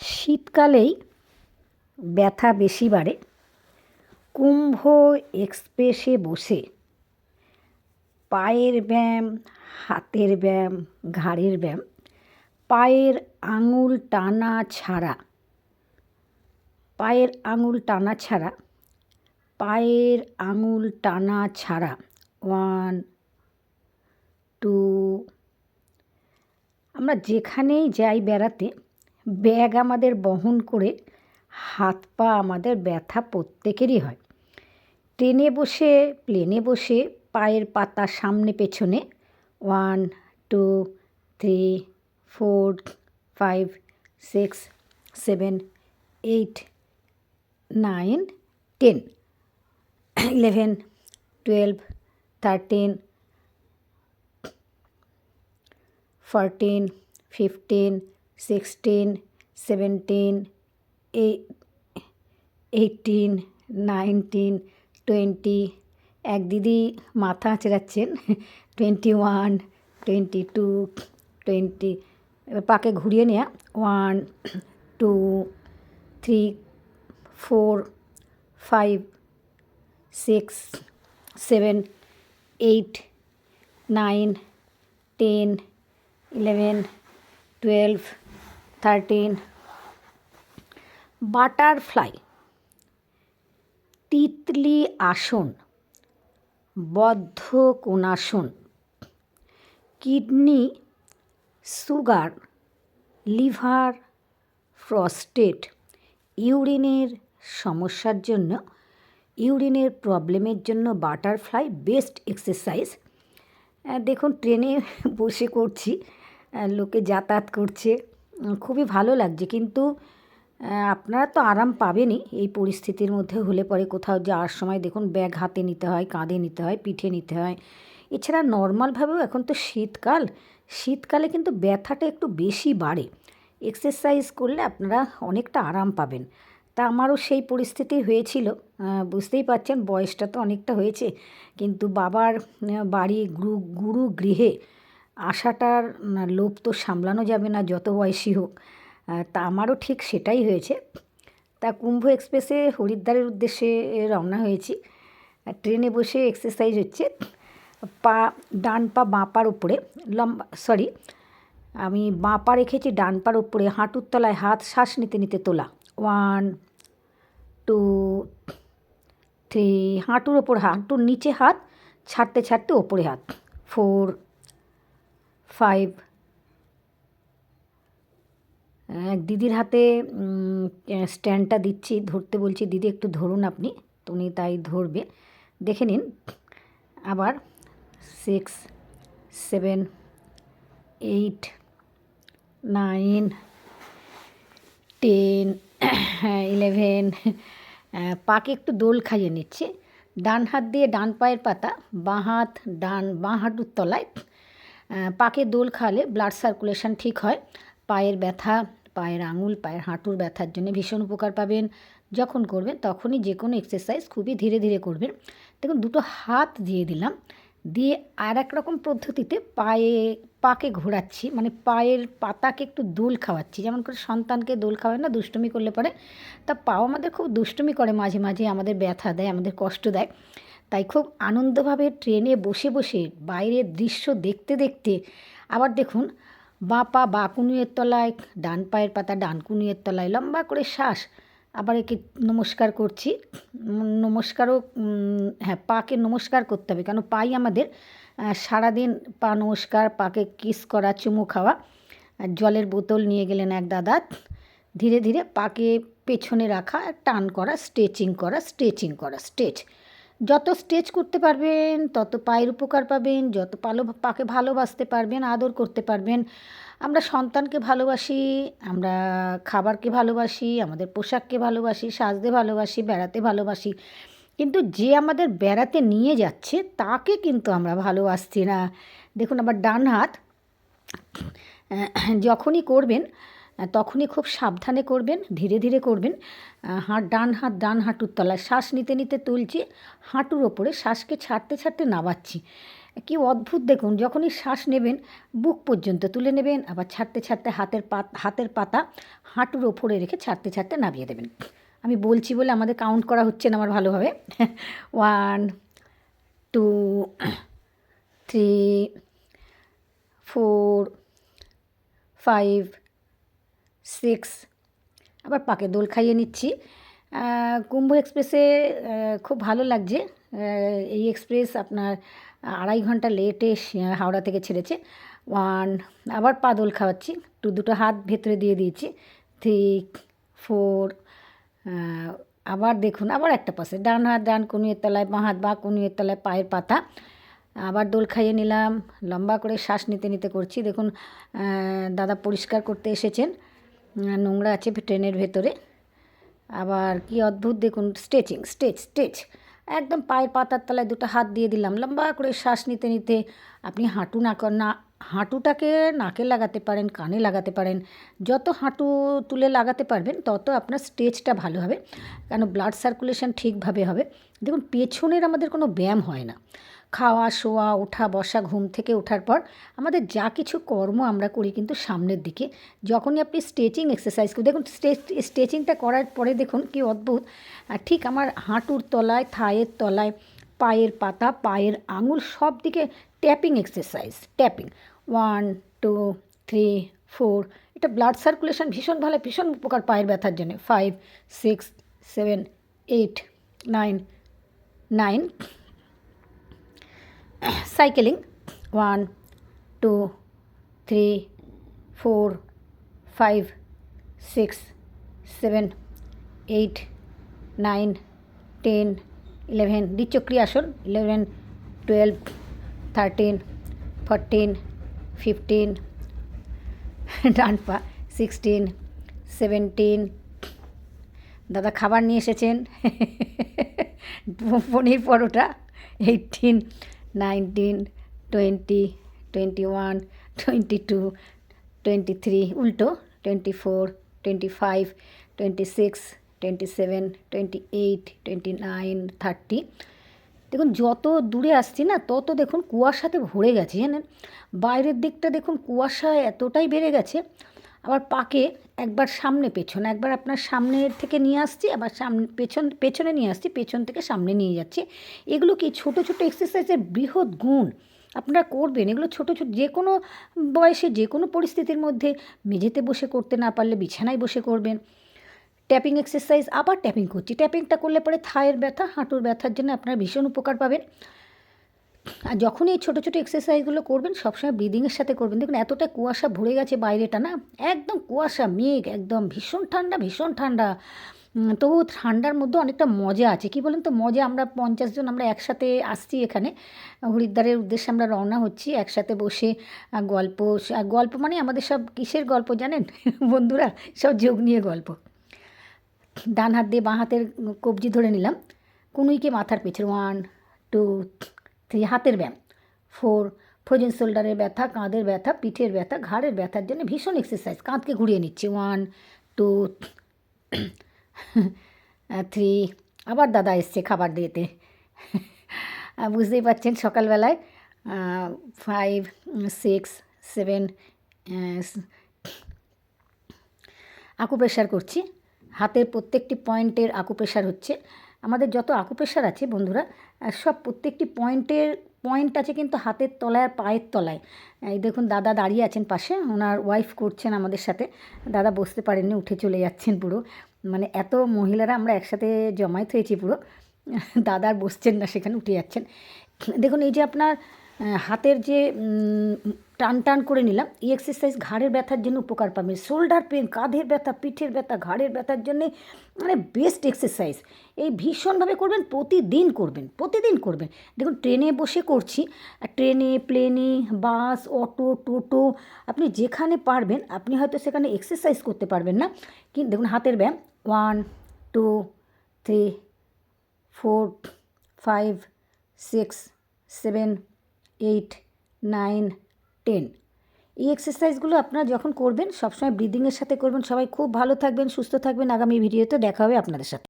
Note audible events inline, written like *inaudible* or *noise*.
শীতকালেই ব্যথা বেশি বাড়ে। কুম্ভ এক্সপ্রেসে বসে পায়ের ব্যায়াম, হাতের ব্যায়াম, ঘাড়ের ব্যায়াম, পায়ের আঙুল টানা ছাড়া, পায়ের আঙুল টানা ছাড়া, পায়ের আঙুল টানা ছাড়া, ওয়ান, টু, আমরা যেখানেই যাই বেড়াতে ব্যাগ আমাদের বহন করে হাত পা আমাদের ব্যথা প্রত্যেকেরই হয়। ট্রেনে বসে, প্লেনে বসে, পায়ের পাতা সামনে পেছনে, one, two, three, four, five, six, seven, eight, nine, ten, eleven, twelve, thirteen, fourteen, fifteen sixteen seventeen eighteen nineteen twenty এক দিদি মাথা আঁচড়াচ্ছেন twenty one twenty two twenty এবার পাকে ঘুরিয়ে নেওয়া one two three four five six seven eight nine ten eleven twelve thirteen butterfly Titli আসন বদ্ধ কোণাসন কিডনি সুগার লিভার প্রস্টেট ইউরিনের সমস্যার জন্য ইউরিনের প্রবলেমের জন্য বাটারফ্লাই বেস্ট এক্সারসাইজ দেখুন ট্রেনে বসে করছি লোকে যাতায়াত করছে। খুবই ভালো লাগছে। কিন্তু আপনারা তো আরাম পাবেনই এই পরিস্থিতির মধ্যে। হলে পরে কোথাও যাওয়ার সময় দেখুন, ব্যাগ হাতে নিতে হয়, কাঁধে নিতে হয়, পিঠে নিতে হয়। এছাড়া নর্মালভাবেও এখন তো শীতকাল। শীতকালে কিন্তু ব্যথাটা একটু বেশি বাড়ে। এক্সারসাইজ করলে আপনারা অনেকটা আরাম পাবেন। তা আমারও সেই পরিস্থিতি হয়েছিল। বুঝতেই পারছেন, বয়সটা তো অনেকটা হয়েছে। কিন্তু বাবার বাড়ি গুরু গুরু গৃহে আশাটার লোভ তো সামলানো যাবে না, যত বয়সী হোক। তা আমারও ঠিক সেটাই হয়েছে। তা কুম্ভ এক্সপ্রেসে হরিদ্বারের উদ্দেশ্যে রওনা হয়েছি। ট্রেনে বসে এক্সারসাইজ হচ্ছে। পা, ডান পা বাঁ পার উপরে, লম্বা সরি আমি বাঁ পা রেখেছি ডান পার উপরে, হাঁটুর তলায় হাত শ্বাস নিতে নিতে তোলা। ওয়ান টু থ্রি হাঁটুর ওপর হাঁটুর নিচে হাত, ছাড়তে ছাড়তে ওপরে হাত। ফোর ফাইভ এক দিদির হাতে স্ট্যান্ডটা দিচ্ছি, ধরতে বলছি, দিদি, একটু ধরুন আপনি। উনি তাই ধরবে। দেখে নিন, আবার six seven eight nine ten eleven পাকে একটু দোল খাইয়ে নিচ্ছে। ডান হাত দিয়ে ডান পায়ের পাতা, বাঁ হাত, ডান, বাঁ হাঁটুর তলায় পাকে দোল খাওয়ালে ব্লাড সার্কুলেশন ঠিক হয়। পায়ের ব্যথা, পায়ের আঙুল, পায়ের হাঁটুর ব্যথার জন্য ভীষণ উপকার পাবেন। যখন করবেন তখনই যে কোনো এক্সারসাইজ খুবই ধীরে ধীরে করবেন। দেখুন, দুটো হাত দিয়ে দিলাম। দিয়ে আর এক রকম পদ্ধতিতে পায়ে, পাকে ঘোরাচ্ছি। মানে পায়ের পাতাকে একটু দোল খাওয়াচ্ছি। যেমন করে সন্তানকে দোল খাওয়ায় না, দুষ্টুমি করলে পরে। তা পাও আমাদের খুব দুষ্টুমি করে মাঝে মাঝে আমাদের ব্যথা দেয়, আমাদের কষ্ট দেয়। তাই খুব আনন্দভাবে ট্রেনে বসে বসে বাইরের দৃশ্য দেখতে দেখতে আবার দেখুন বাঁ পা বা কুনুয়ের তলায়, ডান পায়ের পাতা ডান কুনুয়ের তলায় লম্বা করে শ্বাস। আবার একে নমস্কার করছি। নমস্কারও হ্যাঁ পাকে নমস্কার করতে হবে কেন পাই আমাদের সারাদিন পা নমস্কার, পাকে কিস করা, চুমু খাওয়া জলের বোতল নিয়ে গেলেন এক দাদা। ধীরে ধীরে পাকে পেছনে রাখা, টান করা, স্ট্রেচিং করা স্ট্রেচিং করা, স্ট্রেচ। যত স্ট্রেচ করতে পারবেন, তত পায়ের উপকার পাবেন, যত পালো পাকে ভালোবাসতে পারবেন, আদর করতে পারবেন। আমরা সন্তানকে ভালোবাসি, আমরা খাবারকে ভালোবাসি, আমাদের পোশাককে ভালোবাসি, সাজতে ভালোবাসি, বেড়াতে ভালোবাসি। কিন্তু যে আমাদের বেড়াতে নিয়ে যাচ্ছে, তাকে কিন্তু আমরা ভালোবাসছি না। দেখুন আমার ডান হাত যখনই করবেন তখনই খুব সাবধানে করবেন, ধীরে ধীরে করবেন। হাত, ডান হাত, ডান হাঁটুর তলায় শ্বাস নিতে নিতে তুলছি, হাঁটুর ওপরে শ্বাসকে ছাড়তে ছাড়তে নাবাচ্ছি কি অদ্ভুত দেখুন, যখনই শ্বাস নেবেন, বুক পর্যন্ত তুলে নেবেন, আবার ছাড়তে ছাড়তে হাতের পাত, হাতের পাতা হাঁটুর ওপরে রেখে ছাড়তে ছাড়তে নামিয়ে দেবেন। আমি বলছি বলে আমাদের কাউন্ট করা হচ্ছে না আমার ভালোভাবে। One two three four five six. আবার পাকে দোল খাইয়ে নিচ্ছি। কুম্ভ এক্সপ্রেসে খুব ভালো লাগছে। এই এক্সপ্রেস আপনার আড়াই ঘণ্টা লেটে হাওড়া থেকে ছেড়েছে। ওয়ান, আবার পা দোল খাওয়াচ্ছি। টু দুটো হাত ভেতরে দিয়ে দিয়েছি। থ্রি, ফোর আবার দেখুন, আবার একটা পাশে। ডান হাত, ডান কনুয়ের তলায়, বাঁ হাত, বা কনুয়ের তলায়, পায়ের পাতা। আবার দোল খাইয়ে নিলাম। লম্বা করে শ্বাস নিতে নিতে করছি। দেখুন দাদা পরিষ্কার করতে এসেছেন। নোংরা আছে ট্রেনের ভেতরে। আবার কি অদ্ভুত দেখুন স্ট্রেচিং স্ট্রেচ স্ট্রেচ একদম পায়ের পাতার তলায় দুটো হাত দিয়ে দিলাম, লম্বা করে শ্বাস নিতে নিতে আপনি হাঁটু না না হাঁটুটাকে নাকে লাগাতে পারেন, কানে লাগাতে পারেন, যত হাঁটু তুলে লাগাতে পারবেন, তত আপনার স্টেজটা ভালো হবে। কেন ব্লাড সার্কুলেশন ঠিকভাবে হবে। দেখুন, পেছনের আমাদের কোনো ব্যায়াম হয় না। খাওয়া শোয়া ওঠা বসা ঘুম থেকে ওঠার পর আমাদের যা কিছু কর্ম আমরা করি কিন্তু সামনের দিকে। যখনই আপনি স্ট্রেচিং এক্সারসাইজ করি দেখুন স্ট্রেচিংটা করার পরে দেখুন কি অদ্ভুত। ঠিক আমার হাঁটুর তলায়, থায়ের তলায়, পায়ের পাতা, পায়ের আঙুল সব দিকে tapping exercise tapping one two three four এটা ব্লাড সার্কুলেশন ভীষণ ভালো, ভীষণ উপকার পায়ের ব্যথার জন্য। Five six seven eight nine nine cycling one two three four five six seven eight nine ten eleven দ্বিচক্রী আসন eleven twelve thirteen fourteen fifteen ডান পা সিক্সটিন সেভেন্টিন দাদা খাবার নিয়ে এসেছেন। *laughs* Paneer paratha eighteen nineteen twenty twenty one twenty two twenty three উল্টো twenty four twenty five twenty six twenty seven twenty eight twenty nine thirty দেখুন, যত দূরে আসছি না, তত দেখুন কুয়াশাতে ভরে গেছে, জানেন? বাইরের দিকটা দেখুন কুয়াশা এতটাই বেড়ে গেছে আবার পাকে একবার সামনে পেছন, একবার আপনার সামনের থেকে নিয়ে আসছি, আবার সামনে পেছন, পেছনে নিয়ে আসছি, পেছন থেকে সামনে নিয়ে যাচ্ছি। এগুলো কি ছোট ছোট এক্সারসাইজের বৃহৎ গুণ? আপনারা করবেন, এগুলো ছোট ছোট, যে কোনো বয়সে, যে কোনো পরিস্থিতির মধ্যে মেঝেতে বসে করতে না পারলে বিছানায় বসে করবেন। ট্যাপিং এক্সারসাইজ আবার ট্যাপিং করছি। ট্যাপিংটা করলে পরে থায়ের ব্যথা, হাঁটুর ব্যথার জন্য আপনারা ভীষণ উপকার পাবেন। আর যখন এই ছোটো ছোটো এক্সারসাইজগুলো করবেন, সবসময় ব্রিদিংয়ের সাথে করবেন। দেখুন, এতটা কুয়াশা ভরে গেছে বাইরেটা না? একদম কুয়াশা, মেঘ, একদম ভীষণ ঠান্ডা ভীষণ ঠান্ডা। তবু ঠান্ডার মধ্যে অনেকটা মজা আছে। কি বলেন তো, মজা, আমরা পঞ্চাশ জন আমরা একসাথে আসছি এখানে। হরিদ্বারের উদ্দেশ্যে আমরা রওনা হচ্ছি, একসাথে বসে গল্প গল্প মানে আমাদের সব কিসের গল্প জানেন? *laughs* বন্ধুরা, সব যোগ নিয়ে গল্প। ডান হাত দিয়ে বাঁ হাতের কবজি ধরে নিলাম। কুনুইকে মাথার পেছনে ওয়ান টু থ্রি হাতের ব্যায়াম। ফোর, ফ্রোজেন শোল্ডারের ব্যথা, কাঁধের ব্যথা, পিঠের ব্যথা, ঘাড়ের ব্যথার জন্য ভীষণ এক্সারসাইজ কাঁধকে ঘুরিয়ে নিচ্ছে। ওয়ান টু থ্রি আবার দাদা এসছে খাবার দিতে। বুঝতেই পারছেন সকালবেলায় ফাইভ সিক্স সেভেন আকুপ্রেশার করছি। হাতের প্রত্যেকটি পয়েন্টের আকুপ্রেশার হচ্ছে। আমাদের যত আকুপ্রেশার আছে বন্ধুরা সব প্রত্যেকটি পয়েন্টের, পয়েন্ট আছে কিন্তু হাতের তলায় আর পায়ের তলায়। এই দেখুন, দাদা দাঁড়িয়ে আছেন পাশে, ওনার ওয়াইফ করছেন আমাদের সাথে। দাদা বসতে পারেননি, উঠে চলে যাচ্ছেন পুরো। মানে এত মহিলারা আমরা একসাথে জমায়েত হয়েছি পুরো। দাদার আর বসছেন না, সেখানে উঠে যাচ্ছেন। দেখুন, এই যে আপনার হাতের যে টান টান করে নিলাম। এই এক্সারসাইজ ঘাড়ের ব্যথার জন্য উপকার পাবেন শোল্ডার পেন কাঁধের ব্যথা, পিঠের ব্যথা, ঘাড়ের ব্যথার জন্যে মানে বেস্ট এক্সারসাইজ এই ভীষণভাবে করবেন, প্রতিদিন করবেন প্রতিদিন করবেন। দেখুন ট্রেনে বসে করছি। ট্রেনে প্লেনে বাস অটো টোটো আপনি যেখানে পারবেন, আপনি হয়তো সেখানে এক্সারসাইজ করতে পারবেন না। কিন্তু দেখুন, হাতের ব্যায়াম। One two three four five six seven eight nine ten. এই এক্সারসাইজগুলো আপনারা যখন করবেন, সবসময় ব্রিদিংয়ের সাথে করবেন। সবাই খুব ভালো থাকবেন, সুস্থ থাকবেন। আগামী ভিডিওতে দেখা হবে আপনাদের সাথে।